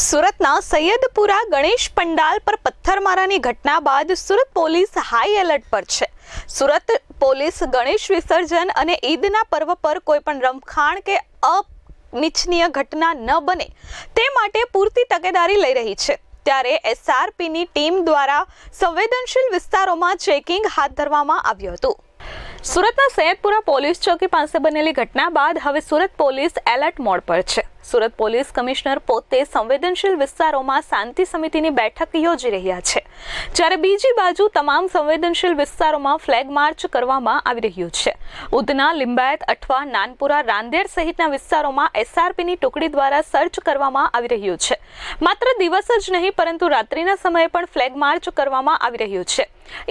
સુરતના સૈયદપુરા ગણેશ પંડાલ પર પથ્થરમારાની ઘટના બાદ સુરત પોલીસ હાઈ એલર્ટ પર છે. સુરત પોલીસ ગણેશ વિસર્જન અને ઈદના પર્વ પર કોઈપણ રમખાણ કે અનિચ્છનીય ઘટના ન બને, તે માટે પૂરતી તકેદારી લઈ રહી છે. ત્યારે એસઆરપીની ટીમ દ્વારા સંવેદનશીલ વિસ્તારોમાં ચેકિંગ હાથ ધરવામાં આવ્યું હતું. સુરતના સૈયદપુરા પોલીસ ચોકી પાસે બનેલી ઘટના બાદ હવે સુરત પોલીસ એલર્ટ મોડ પર છે. સુરત પોલીસ કમિશનર પોતે સંવેદનશીલ વિસ્તારોમાં શાંતિ સમિતિની બેઠક યોજી રહ્યા છે. જ્યારે બીજી બાજુ તમામ સંવેદનશીલ વિસ્તારોમાં ફ્લેગ માર્ચ કરવામાં આવી રહ્યું છે. ઉધના, લિંબાયત, અઠવા, નાનપુરા, રાંદેર સહિતના વિસ્તારોમાં એસઆરપીની ટુકડી દ્વારા સર્ચ કરવામાં આવી રહ્યું છે. માત્ર દિવસ જ નહીં, પરંતુ રાત્રિના સમયે પણ ફ્લેગ માર્ચ કરવામાં આવી રહ્યું છે.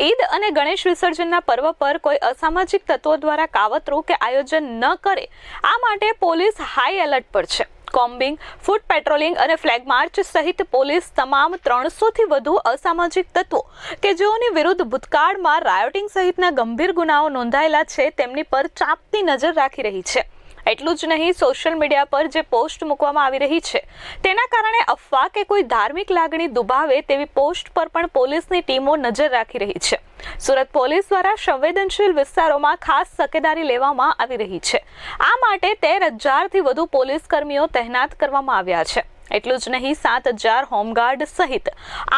ઈદ અને ગણેશ વિસર્જનના પર્વ પર કોઈ અસામાજિક તત્વો દ્વારા કાવતરું કે આયોજન ન કરે, આ માટે પોલીસ હાઈ એલર્ટ પર છે. કોમ્બિંગ, ફૂટ પેટ્રોલિંગ અને ફ્લેગ માર્ચ સહિત પોલીસ તમામ ત્રણસોથી વધુ અસામાજિક તત્વો કે જેઓની વિરુદ્ધ ભૂતકાળમાં રાયોટિંગ સહિતના ગંભીર ગુનાઓ નોંધાયેલા છે, તેમની પર ચાંપતી નજર રાખી રહી છે. એટલું જ નહીં સોશિયલ મીડિયા પર જે પોસ્ટ મૂકવામાં આવી રહી છે, તેના કારણે અફવા કે કોઈ ધાર્મિક લાગણી દુભાવે તેવી પોસ્ટ પર પણ પોલીસની ટીમો નજર રાખી રહી છે. સુરત પોલીસ દ્વારા સંવેદનશીલ વિસ્તારોમાં ખાસ તકેદારી લેવામાં આવી રહી છે. આ માટે તેર હજારથી વધુ પોલીસ કર્મીઓ તહેનાત કરવામાં આવ્યા છે. એટલું જ નહીં, સાત હજાર હોમગાર્ડ સહિત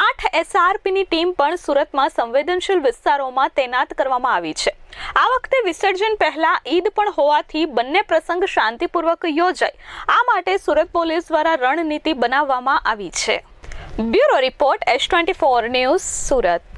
આઠ એસઆરપીની ટીમ પણ સુરતમાં સંવેદનશીલ વિસ્તારોમાં તૈનાત કરવામાં આવી છે. આ વખતે વિસર્જન પહેલા ઈદ પણ હોવાથી બંને પ્રસંગ શાંતિપૂર્વક યોજાય. આ માટે સુરત પોલીસ દ્વારા રણનીતિ બનાવવામાં આવી છે. Bureau report S twenty four news Surat.